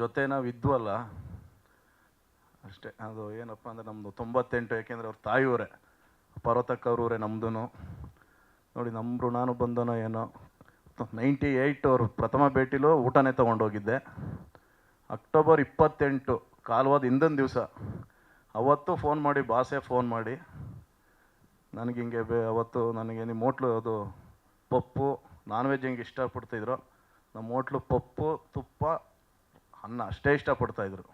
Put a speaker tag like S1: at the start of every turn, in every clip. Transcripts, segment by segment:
S1: ಜೊತೆ ನಾವು ಇದ್ವಲ್ಲ ಅಷ್ಟೇ, ಅದು ಏನಪ್ಪ ಅಂದರೆ ನಮ್ಮದು ತೊಂಬತ್ತೆಂಟು, ಯಾಕೆಂದರೆ ಅವ್ರ ತಾಯಿಯವರೇ, ಪರ್ವತಕ್ಕವ್ರೂರೇ ನಮ್ಮದು ನೋಡಿ ನಮ್ಮ ಋಣಾನು ಬಂದನೋ ಏನೋ. ನೈಂಟಿ ಏಯ್ಟ್ ಅವ್ರ ಪ್ರಥಮ ಭೇಟಿಲು ಊಟನೇ ತೊಗೊಂಡೋಗಿದ್ದೆ. ಅಕ್ಟೋಬರ್ ಇಪ್ಪತ್ತೆಂಟು, ಕಾಲ್ವಾದ ಹಿಂದಿನ ದಿವಸ. ಅವತ್ತು ಫೋನ್ ಮಾಡಿ, ಬಾಸೆ ಫೋನ್ ಮಾಡಿ. ನನಗೆ ಹಿಂಗೆ ಬೇ, ಅವತ್ತು ನನಗೆ ನಿಮ್ಮ ಹೋಟ್ಲು ಅದು ಪಪ್ಪು, ನಾನ್ ವೆಜ್ ಹಿಂಗೆ ಇಷ್ಟಪಡ್ತಿದ್ರು, ನಮ್ಮ ಹೋಟ್ಲು ಪಪ್ಪು, ತುಪ್ಪ ಅನ್ನ ಅಷ್ಟೇ ಇಷ್ಟಪಡ್ತಾಯಿದ್ರು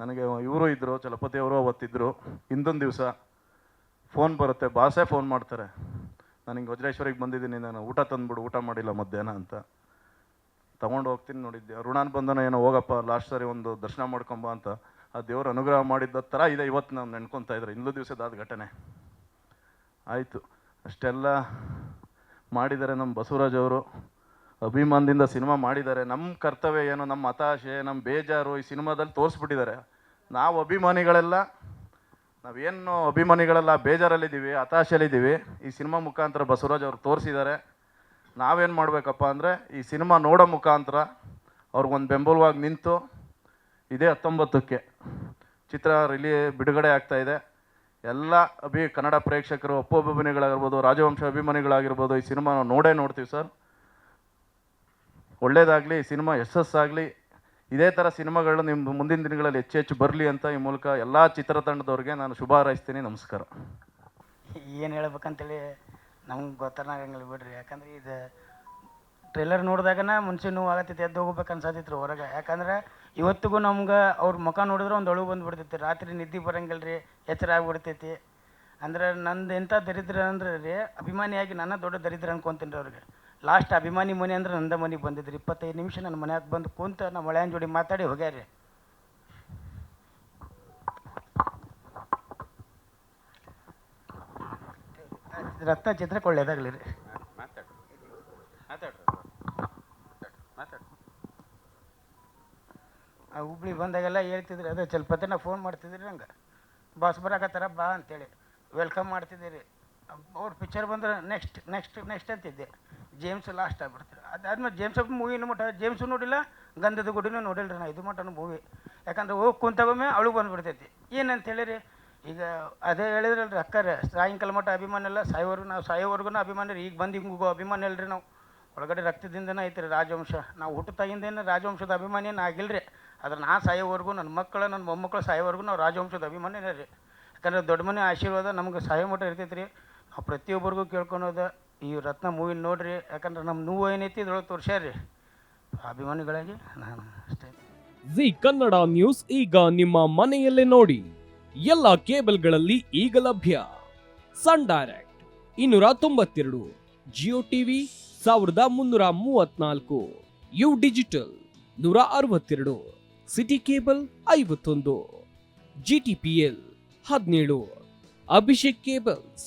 S1: ನನಗೆ ಇವರು ಇದ್ದರು ಚಲಪತಿ ಅವರು ಅವತ್ತಿದ್ದರು ಹಿಂದೊಂದು ದಿವಸ ಫೋನ್ ಬರುತ್ತೆ, ಬಾಸೇ ಫೋನ್ ಮಾಡ್ತಾರೆ. ನಾನು ವಜ್ರೇಶ್ವರಿಗೆ ಬಂದಿದ್ದೀನಿ, ನಾನು ಊಟ ತಂದ್ಬಿಡು, ಊಟ ಮಾಡಿಲ್ಲ ಮಧ್ಯಾಹ್ನ ಅಂತ. ತಗೊಂಡು ಹೋಗ್ತೀನಿ ನೋಡಿದ್ದೆ. ಋಣಾನ್ ಬಂದನ ಏನೋ, ಹೋಗಪ್ಪ ಲಾಸ್ಟ್ ಸರಿ ಒಂದು ದರ್ಶನ ಮಾಡ್ಕೊಂಬ ಅಂತ. ಆ ದೇವ್ರ ಅನುಗ್ರಹ ಮಾಡಿದ್ದ ಥರ ಇದೆ ಇವತ್ತು ನಾವು ನೆನ್ಕೊತಾ ಇದ್ರೆ. ಇಂದು ದಿವಸದ ಘಟನೆ. ಆಯಿತು. ಅಷ್ಟೆಲ್ಲ ಮಾಡಿದ್ದಾರೆ ನಮ್ಮ ಬಸವರಾಜ್ ಅವರು. ಅಭಿಮಾನದಿಂದ ಸಿನಿಮಾ ಮಾಡಿದ್ದಾರೆ. ನಮ್ಮ ಕರ್ತವ್ಯ ಏನು? ನಮ್ಮ ಹತಾಶೆ ನಮ್ಮ ಬೇಜಾರು ಈ ಸಿನಿಮಾದಲ್ಲಿ ತೋರಿಸ್ಬಿಟ್ಟಿದ್ದಾರೆ. ನಾವು ಅಭಿಮಾನಿಗಳೆಲ್ಲ ನಾವೇನು ಅಭಿಮಾನಿಗಳೆಲ್ಲ ಬೇಜಾರಲ್ಲಿದ್ದೀವಿ, ಹತಾಶೆಯಲ್ಲಿದ್ದೀವಿ. ಈ ಸಿನಿಮಾ ಮುಖಾಂತರ ಬಸವರಾಜ್ ಅವರು ತೋರಿಸಿದ್ದಾರೆ. ನಾವೇನು ಮಾಡಬೇಕಪ್ಪ ಅಂದರೆ, ಈ ಸಿನಿಮಾ ನೋಡೋ ಮುಖಾಂತರ ಅವ್ರಿಗೊಂದು ಬೆಂಬಲವಾಗಿ ನಿಂತು ಇದೇ ಹತ್ತೊಂಬತ್ತಕ್ಕೆ ಚಿತ್ರ ರಿಲೀ ಬಿಡುಗಡೆ ಆಗ್ತಾಯಿದೆ ಎಲ್ಲ ಅಭಿ ಕನ್ನಡ ಪ್ರೇಕ್ಷಕರು, ಅಪ್ಪು ಅಭಿಮಾನಿಗಳಾಗಿರ್ಬೋದು, ರಾಜವಂಶ ಅಭಿಮಾನಿಗಳಾಗಿರ್ಬೋದು ಈ ಸಿನಿಮಾ ನೋಡೇ ನೋಡ್ತೀವಿ ಸರ್. ಒಳ್ಳೇದಾಗಲಿ ಈ ಸಿನಿಮಾ ಯಶಸ್ಸಾಗಲಿ, ಇದೇ ಥರ ಸಿನಿಮಾಗಳು ನಿಮ್ಮ ಮುಂದಿನ ದಿನಗಳಲ್ಲಿ ಹೆಚ್ಚು ಹೆಚ್ಚು ಬರಲಿ ಅಂತ ಈ ಮೂಲಕ ಎಲ್ಲ ಚಿತ್ರತಂಡದವ್ರಿಗೆ ನಾನು ಶುಭ ಹಾರೈಸ್ತೀನಿ. ನಮಸ್ಕಾರ.
S2: ಏನು ಹೇಳ್ಬೇಕಂತೇಳಿ ನಮ್ಗೆ ಗೊತ್ತಾಗಂಗಿಲ್ಲ ಬಿಡ್ರಿ. ಯಾಕಂದ್ರೆ ಇದು ಟ್ರೇಲರ್ ನೋಡಿದಾಗನ ಮುಂಚೆ ನೋವು ಆಗತ್ತೈತಿ ಎದ್ದು ಹೋಗ್ಬೇಕು ಅನ್ಸತ್ತಿತ್ತು ಹೊರಗೆ. ಯಾಕಂದ್ರೆ ಇವತ್ತಿಗೂ ನಮ್ಗೆ ಅವ್ರ ಮುಖ ನೋಡಿದ್ರೆ ಒಂದು ಅಳು ಬಂದ್ಬಿಡ್ತೈತಿ. ರಾತ್ರಿ ನಿದ್ದೆ ಬರಂಗಿಲ್ಲ ರೀ ಎಚ್ಚರ ಆಗಿಬಿಡ್ತೈತಿ. ಅಂದ್ರೆ ನಂದು ಎಂಥ ದರಿದ್ರ ಅಂದ್ರೆ ರೀ, ಅಭಿಮಾನಿಯಾಗಿ ನನ್ನ ದೊಡ್ಡ ದರಿದ್ರ ಅನ್ಕೊತೀನಿ ರೀ ಅವ್ರಿಗೆ. ಲಾಸ್ಟ್ ಅಭಿಮಾನಿ ಮನೆ ಅಂದ್ರೆ ನಂದ ಮನೆಗೆ ಬಂದಿದ್ರಿ. ಇಪ್ಪತ್ತೈದು ನಿಮಿಷ ನನ್ನ ಮನ್ಯಾಗ ಬಂದು ಕುಂತ ನಮ್ಮ ಮಳೆಯನ್ ಜೋಡಿ ಮಾತಾಡಿ ಹೋಗ್ಯಾರಿ ರತ್ನ ಚಿತ್ರಕ್ಕೆ ಒಳ್ಳೇದಾಗಲಿ ರೀ. ಆ ಹುಬ್ಳಿ ಬಂದಾಗೆಲ್ಲ ಹೇಳ್ತಿದ್ರಿ, ಅದೇ ಸ್ವಲ್ಪ ನಾ ಫೋನ್ ಮಾಡ್ತಿದ್ರಿ ನಂಗೆ. ಬಾಸ್ ಬರಾಕತ್ತಾರ ಬಾ ಅಂತೇಳಿ. ವೆಲ್ಕಮ್ ಮಾಡ್ತಿದ್ದೀರಿ. ಅವ್ರ ಪಿಕ್ಚರ್ ಬಂದ್ರೆ ನೆಕ್ಸ್ಟ್ ನೆಕ್ಸ್ಟ್ ನೆಕ್ಸ್ಟ್ ಅಂತಿದ್ದೆ. ಜೇಮ್ಸ್ ಲಾಸ್ಟ್ ಆಗ್ಬಿಡ್ತಾರೆ ಅದಾದ್ಮೇಲೆ ಜೇಮ್ಸ್ ಮೂವಿನ ಮಟ್ಟ ಜೇಮ್ಸು ನೋಡಿಲ್ಲ, ಗಂಧದ ಗುಡಿನೂ ನೋಡಿಲ್ಲ ನಾ. ಇದು ಮಟ್ಟನ ಮೂವಿ ಯಾಕಂದ್ರೆ ಹೋಗಿ ಕುಂತಾಗೊಮ್ಮೆ ಅಳು ಬಂದ್ಬಿಡ್ತೈತಿ. ಏನಂತ ಹೇಳಿರಿ? ಈಗ ಅದೇ ಹೇಳಿದ್ರಲ್ರಿ ಅಕ್ಕರೆ, ಸಾಯಂಕಾಲ ಮಟ್ಟ ಅಭಿಮಾನ ಎಲ್ಲ ಸಾಯೋವರೆಗೂ ನಾವು ಸಾಯೋವರೆಗೂ ಅಭಿಮಾನ ರೀ. ಈಗ ಬಂದು ಹಿಂಗೆ ಅಭಿಮಾನ ಇಲ್ಲರಿ ನಾವು. ಒಳಗಡೆ ರಕ್ತದಿಂದನೇ ಐತ್ರಿ ರಾಜವಂಶ. ನಾವು ಹುಟ್ಟುತ್ತಾಗಿಂದೇನು ರಾಜವಂಶದ ಅಭಿಮಾನಿ ಏನು ಆಗಿಲ್ರಿ. ಆದ್ರೆ ನಾ ಸಾಯೋವರೆಗೂ ನನ್ನ ಮಕ್ಕಳು ನನ್ನ ಮೊಮ್ಮಕ್ಕಳು ಸಾಯೋವರೆಗೂ ನಾವು ರಾಜವಂಶದ ಅಭಿಮಾನಿನೇ ರೀ. ಯಾಕಂದ್ರೆ ದೊಡ್ಡ ಮನೆ ಆಶೀರ್ವಾದ ನಮ್ಗೆ ಸಾಯೋ ಮಟ್ಟ ಇರ್ತೈತೆ ರೀ ನಾವು ಪ್ರತಿಯೊಬ್ಬರಿಗೂ ಕೇಳ್ಕೊಳೋದು ಈ ರತ್ನ ಮೂವಿ ನೋಡ್ರಿ, ಯಾಕಂದ್ರೆ ನಮ್ಮ ನೋವು ಏನೈತಿ ಇದ್ರೊಳಗೆ ತೋರ್ಸ್ಯಾರ್ರಿ. ಅಭಿಮಾನಿಗಳಾಗಿ ನಾನು ಅಷ್ಟೇ.
S3: ಜಿ ಕನ್ನಡ ನ್ಯೂಸ್ ಈಗ ನಿಮ್ಮ ಮನೆಯಲ್ಲೇ ನೋಡಿ, ಎಲ್ಲ ಕೇಬಲ್ಗಳಲ್ಲಿ ಈಗ ಲಭ್ಯ. ಸನ್ ಡೈರೆಕ್ಟ್ ಇನ್ನೂರ ತೊಂಬತ್ತೆರಡು, ಜಿಯೋ ಟಿವಿ ಸಾವಿರದ ಮುನ್ನೂರ ಮೂವತ್ನಾಲ್ಕು, ಯು ಡಿಜಿಟಲ್ ನೂರ ಅರವತ್ತೆರಡು, ಸಿಟಿ ಕೇಬಲ್ ಐವತ್ತೊಂದು ಜಿಟಿಪಿಎಲ್ ಹದಿನೇಳು, ಅಭಿಷೇಕ್ ಕೇಬಲ್ಸ್